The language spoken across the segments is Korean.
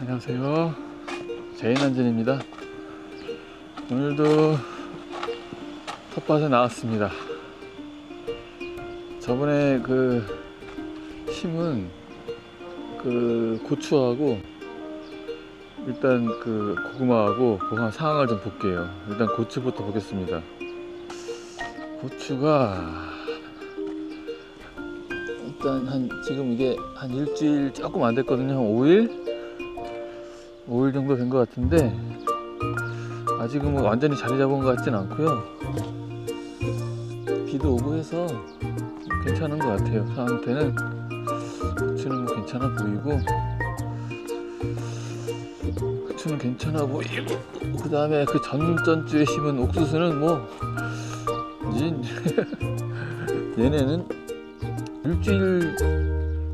안녕하세요. 제인안전입니다. 오늘도 텃밭에 나왔습니다. 저번에 그 심은 그 고추하고 일단 그 고구마하고 그한 상황을 좀 볼게요. 일단 고추부터 보겠습니다. 고추가 일단 한 지금 이게 한 일주일 조금 안 됐거든요. 한 5일? 5일 정도 된 것 같은데 아직은 뭐 완전히 자리 잡은 것 같진 않고요. 비도 오고 해서 괜찮은 것 같아요. 상태는 고추는 뭐 괜찮아 보이고 고추는 괜찮아 보이고 그 다음에 그 전전주에 심은 옥수수는 뭐 이- 얘네는 일주일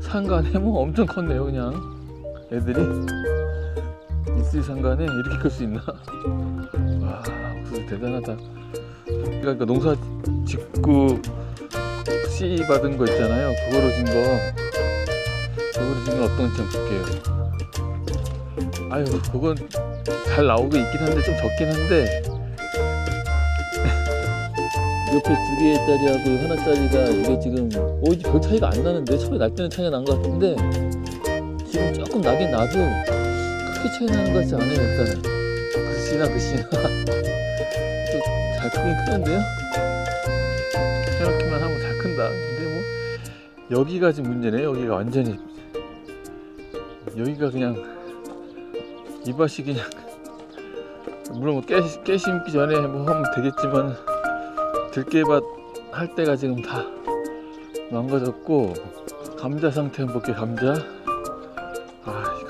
상간에 뭐 엄청 컸네요 그냥 애들이 일주일 상간에 이렇게 클 수 있나? 와 옥수수 대단하다. 그러니까 농사 짓고 씨 받은 거 있잖아요. 그거로 진 거. 그거로 진 건 어떤지 한번 볼게요. 아유 그건 잘 나오고 있긴 한데 좀 적긴 한데. 옆에 두 개짜리하고 하나짜리가 이게 지금 어 이게 별 차이가 안 나는데? 처음에 날 때는 차이가 난 것 같은데. 지금 조금 나긴 나도 크게 차이 나는 것 같지 않아요? 일단은 글씨나 글씨나. 또잘 크긴 크는데요? 이렇게만 하면 잘 큰다. 근데 뭐 여기가 지금 문제네. 여기가 완전히. 여기가 그냥 이밭이 그냥 물론 뭐 깨, 깨 심기 전에 뭐 하면 되겠지만 들깨밭 할 때가 지금 다 망가졌고 감자 상태 한번 볼게요. 감자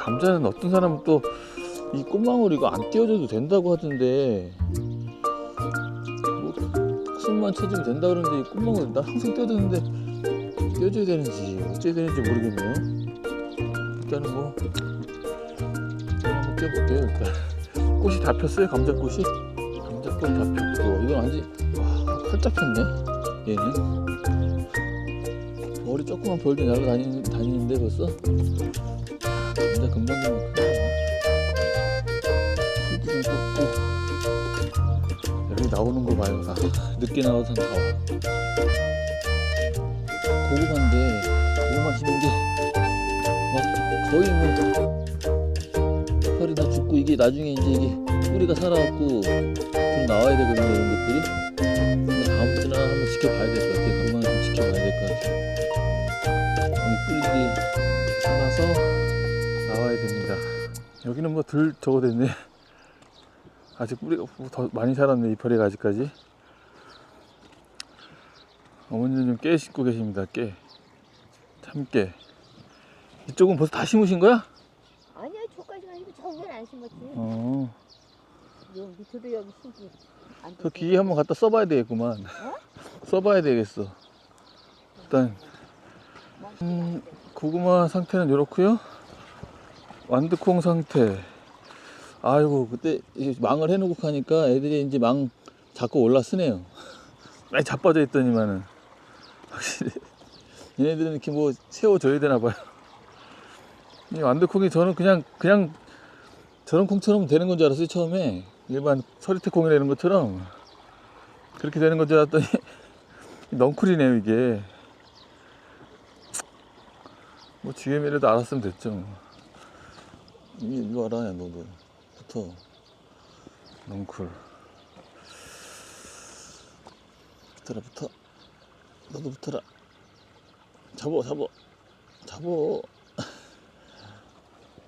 감자는 어떤 사람은 또 이 꽃망울 이거 안 띄워줘도 된다고 하던데. 뭐 숨만 쳐주면 된다 그러는데 이 꽃망울 나 항상 띄워주는데 띄워줘야 되는지 어째야 되는지 모르겠네요 일단은 뭐 한번 띄워볼게요 일단. 꽃이 다 폈어요 감자꽃이? 감자꽃 다 폈고 이건 완전 활짝 폈네 얘는. 머리 조그만 벌도 날고 다니, 다니는데 벌써 금방 크네 풀도 좀 쏟고. 여기 나오는 거 봐요 다 늦게 나와서 나와 고구마인데 고구마 심은 게막 거의 뭐 털이 다 죽고 이게 나중에 이제 이게 뿌리가 살아갖고 좀 나와야 되거든요 이런 것들이. 근데 다음부터는 한번 지켜봐야 될 것 같아요. 건강을 좀 지켜봐야 될 것 같아요. 이 뿌리들이 살아서 나와야 됩니다. 여기는 뭐 덜 저거 됐네. 아직 뿌리가 더 많이 살았네 이파리가 아직까지. 어머니는 좀 깨 심고 계십니다. 깨. 참깨. 이쪽은 벌써 다 심으신 거야? 아니야 저까지만 해도 저기는 안 심었지 어. 여기 밑에도 여기 심지 안저 기계 한번 갖다 써봐야 되겠구만. 써봐야 되겠어. 일단 음, 고구마 상태는 이렇고요. 완두콩 상태. 아이고 그때 망을 해놓고 하니까 애들이 이제 망 자꾸 올라 쓰네요. 많이 자빠져 있더니만은 확실히 얘네들은 이렇게 뭐 세워줘야 되나 봐요. 이 완두콩이 저는 그냥 그냥 저런 콩처럼 되는 건 줄 알았어요 처음에 일반 서리태 콩이 되는 것처럼 그렇게 되는 건 줄 알았더니 넝쿨이네요 이게 뭐 GM이라도 알았으면 됐죠 이 이리 와라 야 너도 붙어. 넝쿨 붙어라 붙어. 너도 붙어라. 잡어 잡어 잡어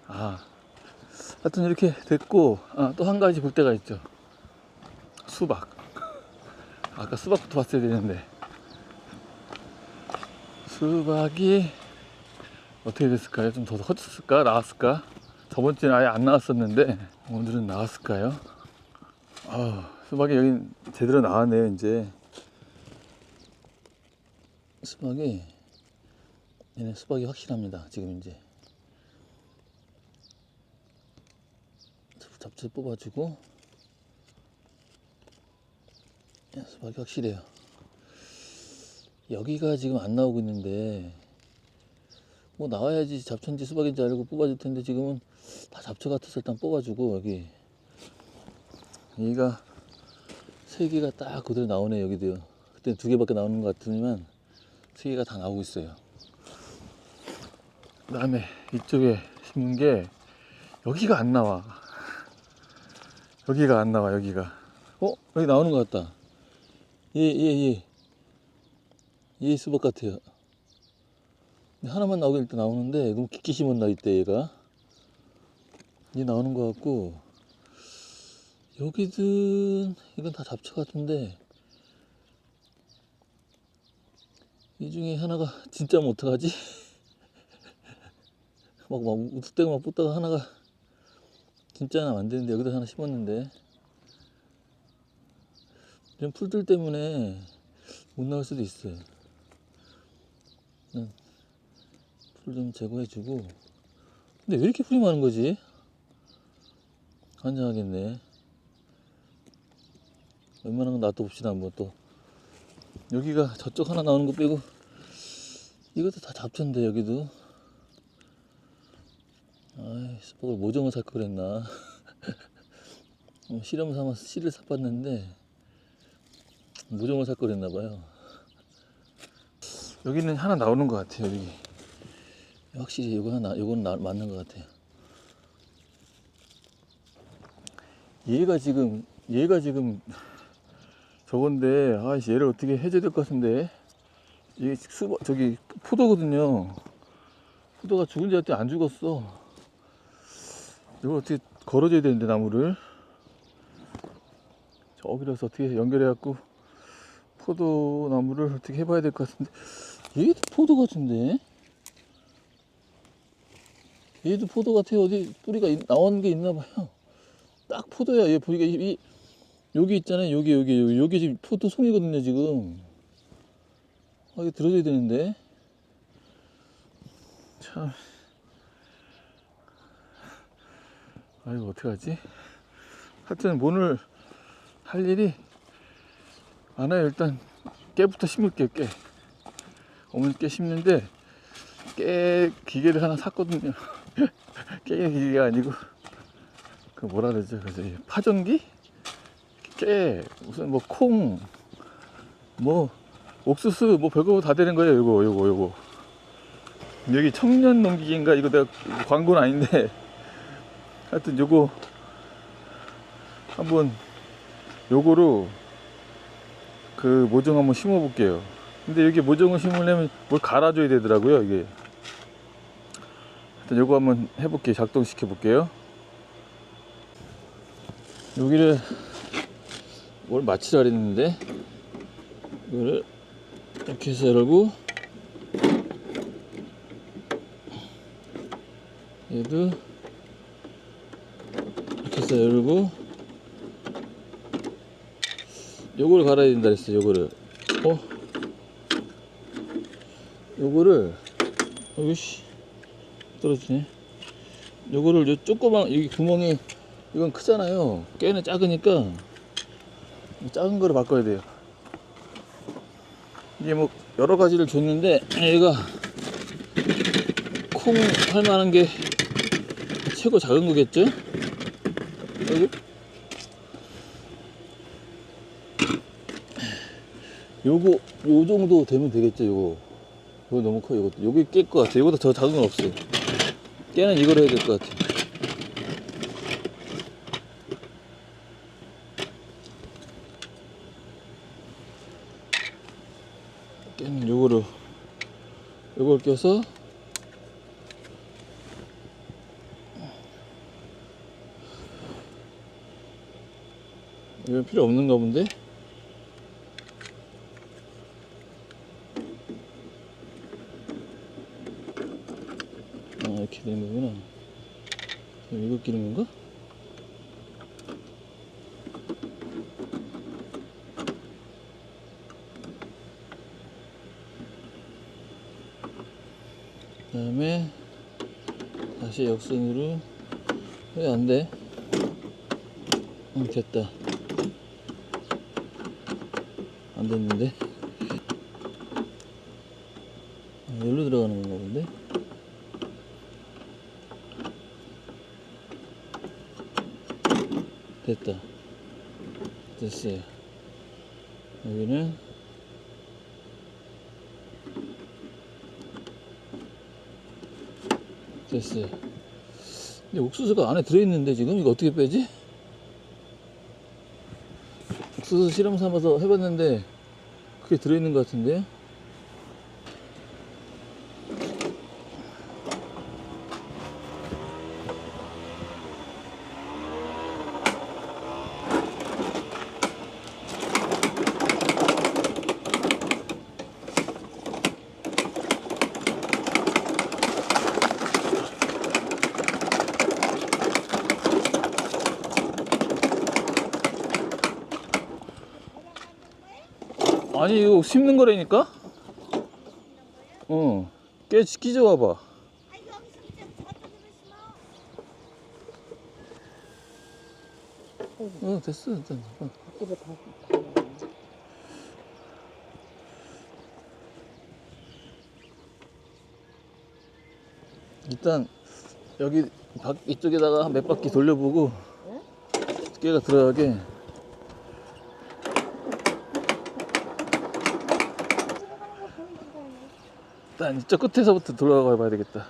아. 하여튼 이렇게 됐고 아, 또 한 가지 볼 때가 있죠. 수박. 아까 수박부터 봤어야 되는데. 수박이 어떻게 됐을까요? 좀 더 커졌을까? 나왔을까? 저번 주엔 아예 안 나왔었는데 오늘은 나왔을까요? 아 수박이 여기 제대로 나왔네요 이제. 수박이 얘네 수박이 확실합니다 지금 이제. 잡채 뽑아주고. 야, 수박이 확실해요. 여기가 지금 안 나오고 있는데 뭐 나와야지 잡초인지 수박인지 알고 뽑아줄 텐데 지금은 다다 잡초 같아서 일단 뽑아주고 여기 얘가 세 개가 딱 그대로 나오네 여기도요. 그때 두 개밖에 나오는 것 같으면 세 개가 다 나오고 있어요. 그 다음에 이쪽에 심은 게 여기가 안 나와. 여기가 안 나와 여기가. 어 여기 나오는 것 같다. 예예 예. 얘 수박 같아요. 하나만 나오긴 일단 나오는데 너무 깊게 심었나 이때 얘가. 얘 나오는 것 같고 여기든 이건 다 잡초 같은데 이 중에 하나가 진짜 면 어떡하지? 막, 막 우뚝대고 막 뽑다가 하나가 진짜 안 되는데 여기다 하나 심었는데 이런 풀들 때문에 못 나올 수도 있어요. 풀 좀 제거해주고 근데 왜 이렇게 풀이 많은 거지? 환장하겠네. 웬만한 건 놔둬봅시다 한번 또. 여기가 저쪽 하나 나오는 거 빼고 이것도 다 잡초인데 여기도. 아이 수박을 모종을 살 걸 그랬나. 어, 실험 삼아서 씨를 샀봤는데 모종을 살 걸 그랬나 봐요. 여기는 하나 나오는 것 같아요 여기. 확실히 이거 하나 이건 나, 맞는 것 같아요 얘가 지금 얘가 지금 저건데 아이씨 얘를 어떻게 해줘야 될 것 같은데. 이게 수박 저기 포도거든요. 포도가 죽은 지 같지 안 죽었어. 이걸 어떻게 걸어줘야 되는데 나무를? 저기라서 어떻게 연결해 갖고 포도 나무를 어떻게 해봐야 될 것 같은데. 얘도 포도 같은데? 얘도 포도 같아요. 어디 뿌리가 있- 나온 게 있나 봐요 딱 포도야. 얘 보니까 이, 이 여기 있잖아요. 여기 여기 여기. 여기 지금 포도 송이거든요 지금. 아 이거 들어줘야 되는데. 참. 아 이거 어떡하지? 하여튼 오늘 할 일이 많아요. 일단 깨부터 심을게요 깨. 어머니 깨 심는데 깨 기계를 하나 샀거든요. 깨 기계가 아니고 그 뭐라 그러죠 그래서 이 파전기? 깨 무슨 뭐 콩 뭐 옥수수 뭐 별거 다 되는 거예요 요거 요거 요거. 여기 청년 농기계인가? 이거 내가 광고는 아닌데. 하여튼 요거 한번 요거로 그 모종 한번 심어 볼게요. 근데 여기 모종을 심으려면 뭘 갈아줘야 되더라고요 이게. 일단 요거 한번 해볼게요. 작동시켜 볼게요 여기를 뭘 마치라 그랬는데 이거를 이렇게 해서 열고 얘도 이렇게 해서 열고 요거를 갈아야 된다 그랬어 요거를. 어? 요거를 어이씨 떨어지네. 요거를 요 조그만 여기 구멍이 이건 크잖아요. 깨는 작으니까 작은 거로 바꿔야 돼요. 이게 뭐 여러 가지를 줬는데 얘가 콩 할 만한 게 최고 작은 거겠죠? 아이고. 요거 요 정도 되면 되겠죠 요거. 요거 너무 커 요거 요게 깰것 같아 요거보다 더 작은 건 없어 깨는 이걸 해야 될 것 같아 깨는 요거로 요걸 껴서 이건 필요 없는가 본데? 아 이렇게 되는 거구나 이거 끼는 건가? 그 다음에 다시 역선으로 왜 안 돼? 응 됐다 안 됐는데 아, 여기로 들어가는 건가 본데 됐다. 됐어요. 여기는 됐어요. 근데 옥수수가 안에 들어있는데 지금 이거 어떻게 빼지? 옥수수 실험 삼아서 해봤는데 그게 들어있는 것 같은데 심는 거라니까? 어. 깨 끼져 와봐. 어 됐어 일단. 어. 일단 여기 밖 이쪽에다가 한 몇 바퀴 돌려보고 깨가 들어가게. 일단 이쪽 끝에서부터 돌아가 봐야 되겠다.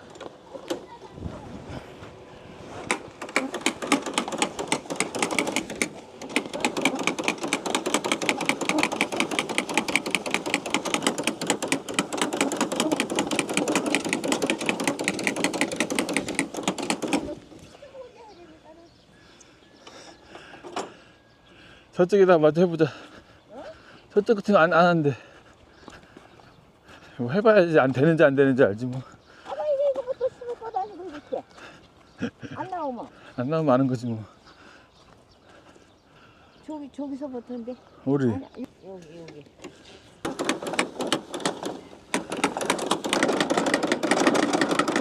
저쪽에다 먼저 해보자. 저쪽 끝에 안, 안 한대. 뭐 해봐야지 안 되는지 안 되는지 알지 뭐. 이게 이거 심을 이렇게. 안 나오면 안 나오면 아는 거지 뭐. 저기 저기서부터인데. 우리 아니 여기 여기.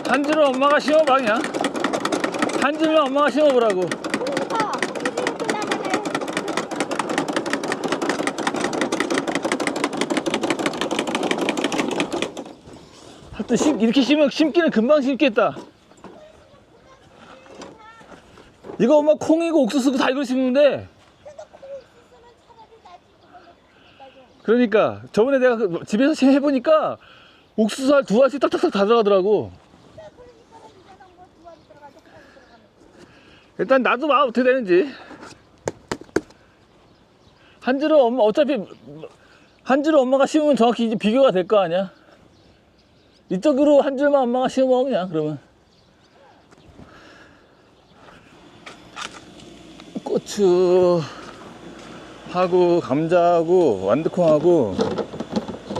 한 줄은 엄마가 심어봐 그냥. 한 줄만 엄마가 심어보라고. 그러니까 이렇게 나가네. 하여튼 심, 이렇게 심으면 심기는 금방 심겠다. 이거 엄마 콩이고 옥수수고 다 이걸 심는데. 그러니까 저번에 내가 그 집에서 심 해보니까 옥수수 알 두 알씩 딱딱딱 다 들어가더라고. 일단 나도 봐 어떻게 되는지. 한 줄은 엄마 어차피 한 줄은 엄마가 심으면 정확히 이제 비교가 될 거 아니야. 이쪽으로 한 줄만 엄마가 심어 그냥 그러면. 고추 하고 감자하고 완두콩하고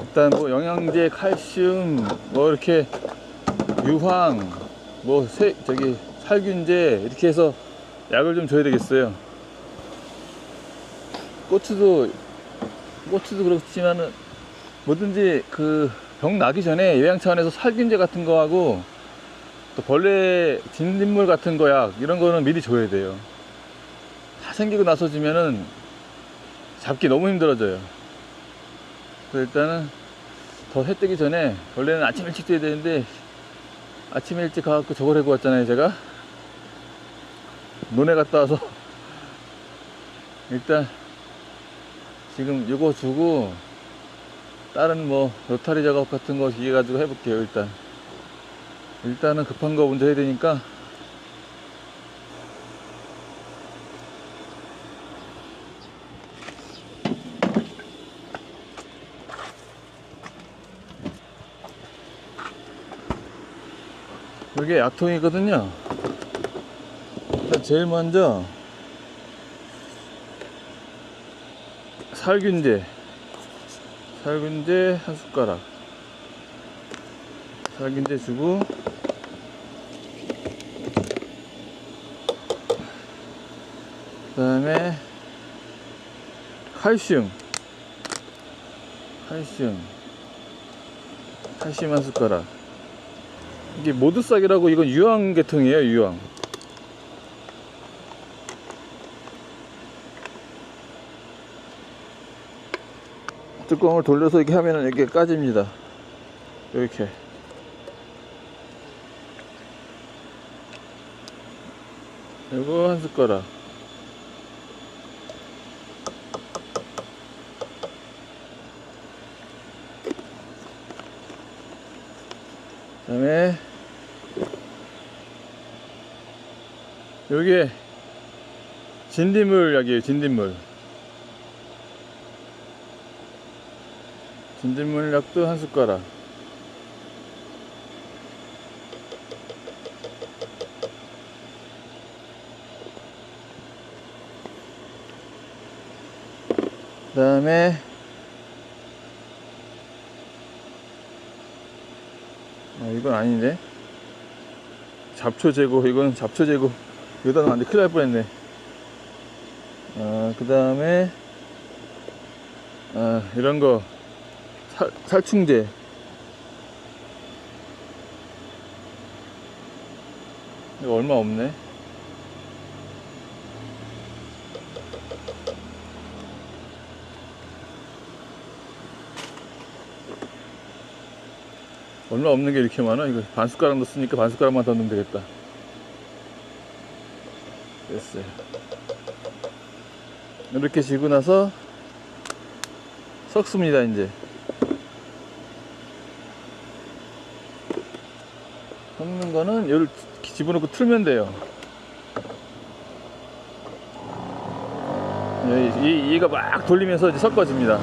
일단 뭐 영양제, 칼슘 뭐 이렇게 유황 뭐 세, 저기 살균제 이렇게 해서 약을 좀 줘야 되겠어요. 고추도 고추도 그렇지만은 뭐든지 그 병 나기 전에 요양 차원에서 살균제 같은 거 하고 또 벌레 진딧물 같은 거약 이런 거는 미리 줘야 돼요. 다 생기고 나서 주면은 잡기 너무 힘들어져요. 그래서 일단은 더 해 뜨기 전에 원래는 아침 일찍 돼야 되는데 아침 일찍 가갖고 저걸 해고 왔잖아요 제가 논에 갔다 와서 일단 지금 이거 주고 다른 뭐 로타리 작업 같은 거 기계 가지고 해볼게요 일단. 일단은 급한 거 먼저 해야 되니까. 이게 약통이거든요. 제일 먼저 살균제 살균제 한 숟가락. 살균제 주고 그 다음에 칼슘. 칼슘. 칼슘 한 숟가락. 이게 모두싹이라고 이건 유황 계통이에요 유황 뚜껑을 돌려서 이렇게 하면은 이렇게 까집니다. 이렇게. 이거 한 숟가락. 그 다음에 여기에 진딧물 약이에요 진딧물 진딧물 약도 한 숟가락. 그 다음에 아 이건 아닌데. 잡초 제거 이건 잡초 제거. 여기다 안돼 큰일 날 뻔했네. 아그 다음에 아 이런 거 살, 살충제 이거 얼마 없네 얼마 없는 게 이렇게 많아? 이거 반 숟가락 넣었으니까 반 숟가락만 더 넣으면 되겠다. 됐어요. 이렇게 지고 나서 섞습니다, 이제. 거는 여기를 집어넣고 틀면 돼요. 이, 이, 얘가 막 돌리면서 이제 섞어집니다.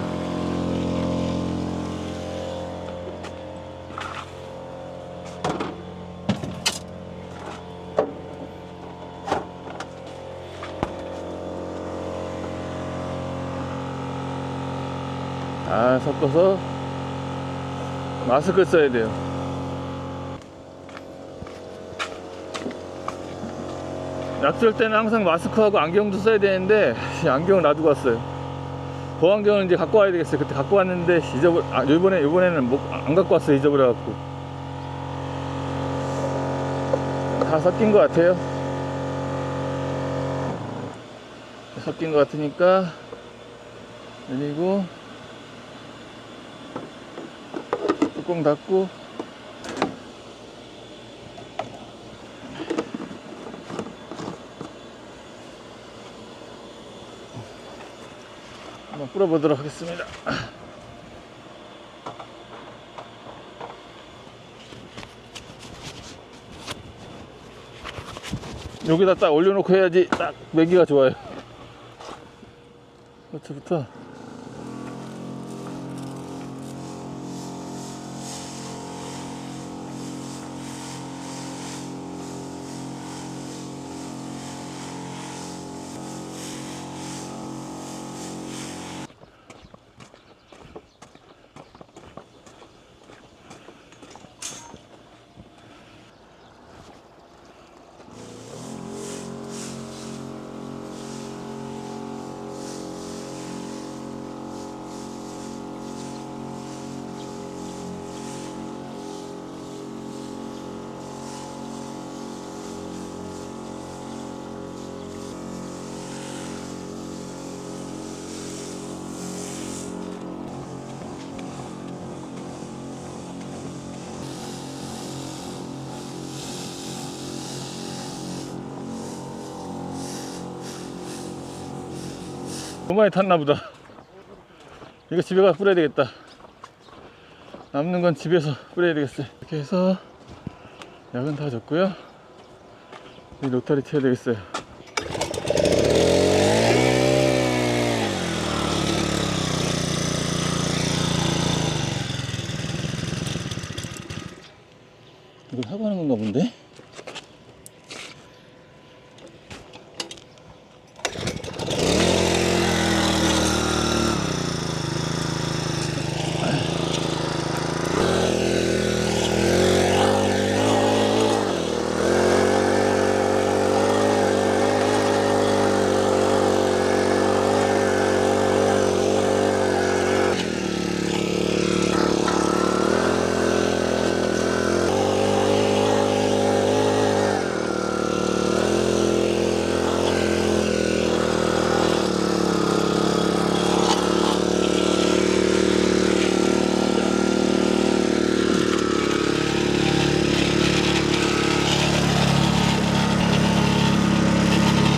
아 섞어서 마스크 써야 돼요 약줄 때는 항상 마스크하고 안경도 써야 되는데 이 안경 놔두고 왔어요. 보안경은 이제 갖고 와야 되겠어요. 그때 갖고 왔는데 잊어버 아 요번에 요번에는 못, 안 갖고 왔어요 잊어버려 갖고. 다 섞인 것 같아요. 섞인 것 같으니까 그리고 뚜껑 닫고 뿌려보도록 하겠습니다. 여기다 딱 올려놓고 해야지 딱 매기가 좋아요. 그때부터 너무 많이 탔나 보다. 이거 집에 가서 뿌려야 되겠다. 남는 건 집에서 뿌려야 되겠어요. 이렇게 해서 약은 다 줬고요. 이 로타리 쳐야 되겠어요. 이걸 하고 하는 건가 본데?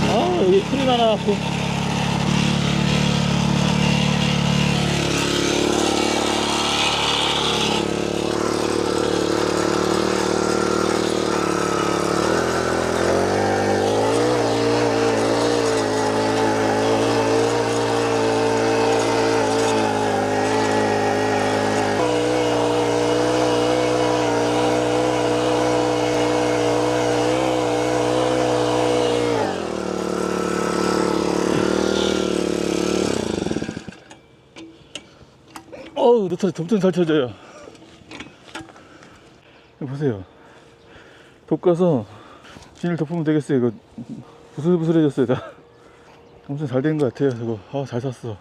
아 여기 풀이 많아갖고 어우, 노트리 엄청 잘 쳐져요. 보세요. 돋가서 비닐 덮으면 되겠어요. 이거 부슬부슬해졌어요. 다. 엄청 잘 된 것 같아요. 저거. 아, 잘 샀어.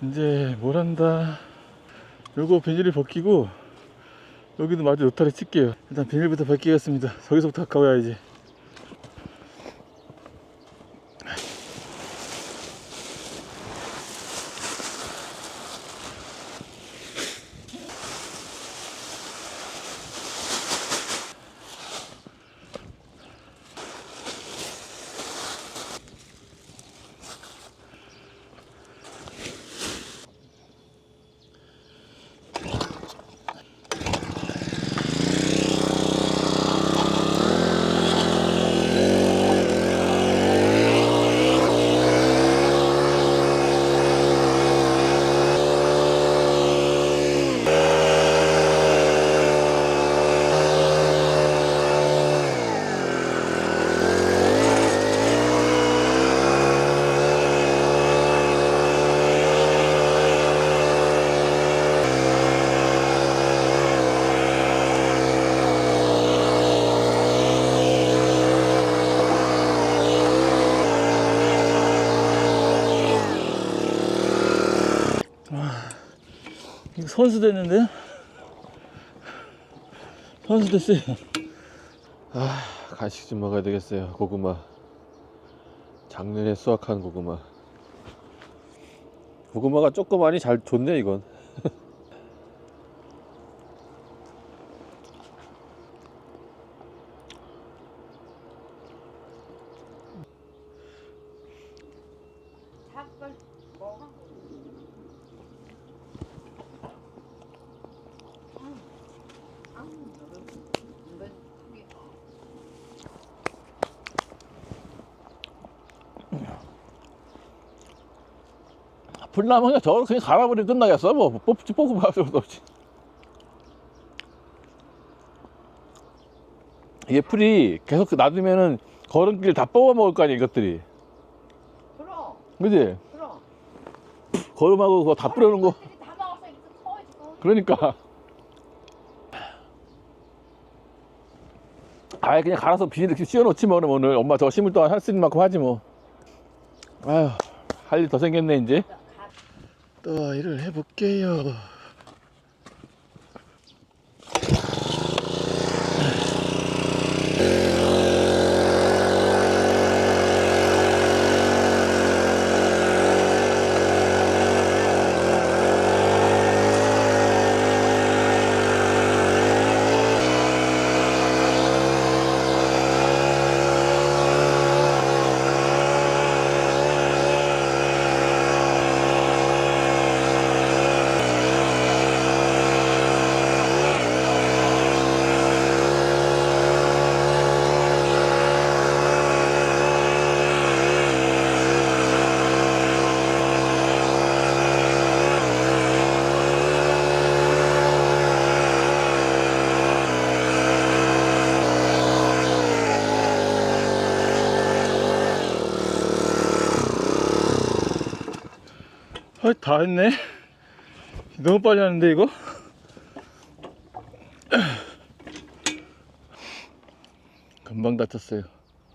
이제 뭘 한다. 요거 비닐을 벗기고 여기도 마저 노타리 칠게요. 일단 비닐부터 벗기겠습니다. 저기서부터 가까워야지. 선수 됐는데요? 선수 됐어요. 아, 간식 좀 먹어야 되겠어요. 고구마. 작년에 수확한 고구마. 고구마가 조그마니 잘 좋네, 이건. 닭발 먹어. 불나면 저걸 그냥 갈아버리면 끝나겠어. 뭐, 뽑지, 뽑고 갈 필요도 없지. 이게 풀이 계속 놔두면은 걸음길 다 뽑아 먹을 거 아니야, 이것들이. 그럼 그지? 그럼. 걸음하고 그거 다 뿌려놓은 거. 애들이 다 먹었어 이거 커 지금. 그러니까. 아예 그냥 갈아서 비닐 이렇게 씌워놓지 뭐, 오늘. 엄마 저 심을 동안 할 수 있는 만큼 하지 뭐. 아휴, 할 일 더 생겼네, 이제. 또 일을 해볼게요. 아, 다 했네. 너무 빨리 하는데, 이거? 금방 다쳤어요.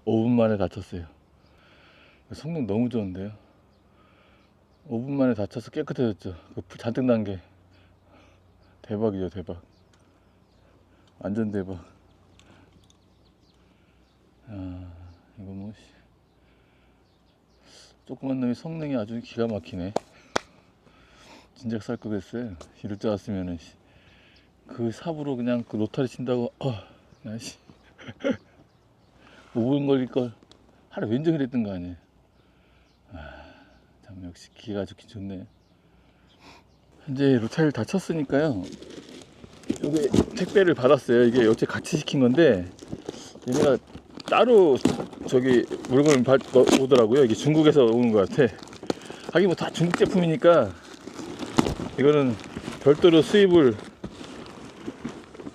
5분 만에 다쳤어요. 성능 너무 좋은데요? 5분 만에 다쳐서 깨끗해졌죠. 그풀 잔뜩 난 게. 대박이죠, 대박. 완전 대박. 아, 이거 뭐, 씨. 조그만 놈이 성능이 아주 기가 막히네. 진작 살 거 그랬어요. 이럴 줄 알았으면은 씨. 그 삽으로 그냥 그 노타리 친다고 어, 나 씨. 5분 걸릴 걸 하루 왼종일 했던 거 아니에요. 아, 참 역시 기가 좋긴 좋네. 이제 로타리를 다 쳤으니까요. 여기 택배를 받았어요. 이게 여태 같이 시킨 건데 얘네가 따로 저기 물건을 받, 어, 오더라고요. 이게 중국에서 오는 것 같아. 하긴 뭐 다 중국 제품이니까 이거는 별도로 수입을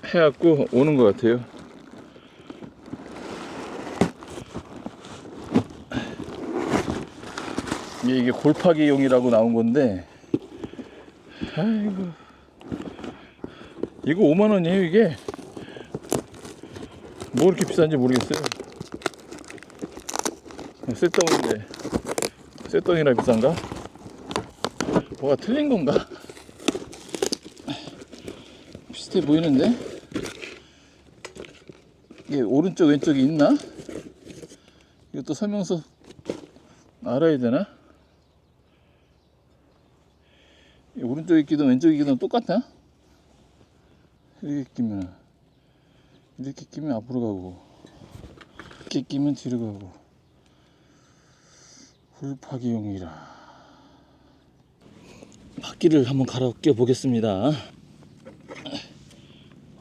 해갖고 오는 것 같아요. 이게, 골파기용이라고 나온 건데 아이고. 이거 5만 원이에요 이게. 뭐 이렇게 비싼지 모르겠어요. 쇳덩인데 쇳덩이라 비싼가? 뭐가 틀린 건가? 비슷해 보이는데? 이게 오른쪽 왼쪽이 있나? 이것도 설명서 알아야 되나? 이 오른쪽에 끼든 왼쪽에 끼든 똑같나? 이렇게 끼면 이렇게 끼면 앞으로 가고 이렇게 끼면 뒤로 가고 홀파기용이라 바퀴를 한번 갈아 껴 보겠습니다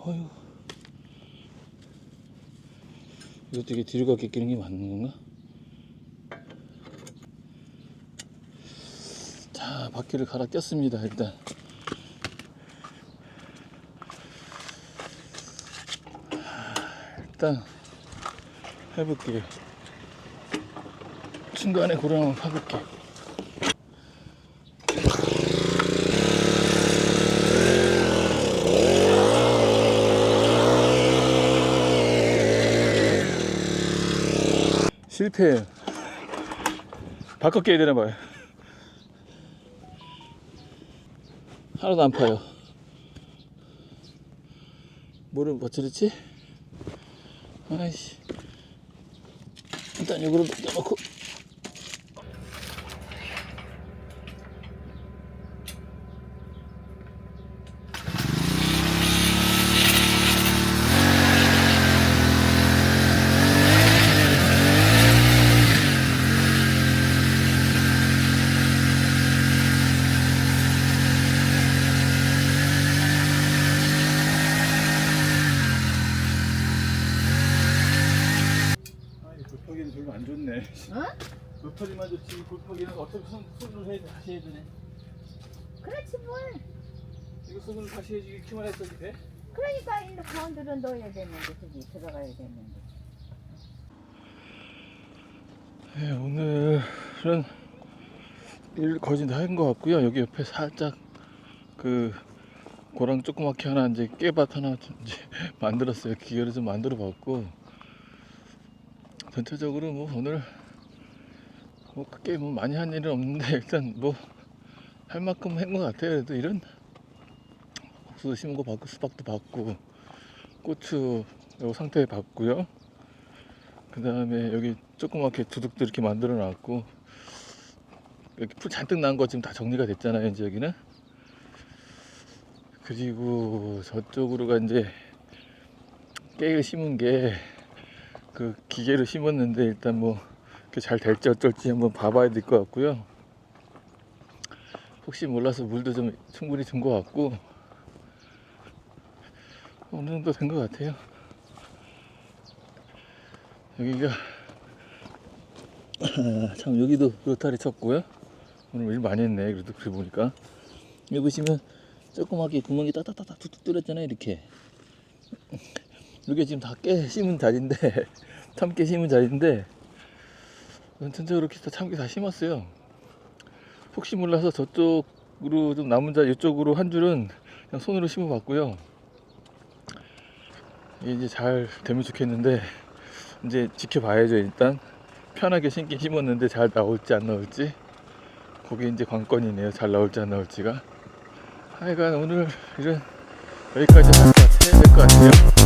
어휴 이것도 이게 뒤로 가게 끼는 게 맞는 건가? 자 바퀴를 갈아 꼈습니다 일단. 일단 해볼게 중간에 고령 한번 파볼게 실패 바꿔 깨야 되나 봐요. 하나도 안 파요. 뭐를 버티랬지? 아이씨. 일단 넣고 아니 골파기는 별로 안 좋네 어? 로터리만 좋지 골파기는 어차피 손, 손으로 해야 돼 다시 해야 되네 그렇지 뭘. 이거 손으로 다시 해야지 이렇게만 했어도 돼? 그러니까 일로 가운데로 넣어야 되는데 저기 들어가야 되는데. 네, 오늘은 일 거의 다한 것 같고요. 여기 옆에 살짝 그 고랑 조그맣게 하나 이제 깨밭 하나 좀 이제 만들었어요. 기계를 좀 만들어 봤고 전체적으로 뭐 오늘 뭐 크게 뭐 많이 한 일은 없는데 일단 뭐 할 만큼 한 것 같아요. 그래도 이런 국수 심은 거 봤고 수박도 봤고 고추 요 상태 봤고요. 그 다음에 여기 조그맣게 두둑도 이렇게 만들어 놨고 여기 풀 잔뜩 난 거 지금 다 정리가 됐잖아요 이제 여기는 그리고 저쪽으로가 이제 깨를 심은 게 그 기계로 심었는데 일단 뭐 그게 잘 될지 어쩔지 한번 봐봐야 될 것 같고요. 혹시 몰라서 물도 좀 충분히 준 것 같고 어느 정도 된 것 같아요. 여기가 아, 참 여기도 로타리 쳤고요. 오늘 일 많이 했네 그래도 그래 보니까. 여기 보시면 조그맣게 구멍이 따따따따 툭툭 뚫렸잖아요 이렇게. 이게 지금 다 깨 심은 자리인데 참깨 심은 자리인데 전체적으로 다 참깨 다 심었어요. 혹시 몰라서 저쪽으로 좀 남은 자 이쪽으로 한 줄은 그냥 손으로 심어 봤고요. 이게 이제 잘 되면 좋겠는데 이제 지켜봐야죠 일단. 편하게 심긴 심었는데 잘 나올지 안 나올지. 그게 이제 관건이네요. 잘 나올지 안 나올지가. 하여간 오늘 일은 여기까지 할것 같아요 될것 같아요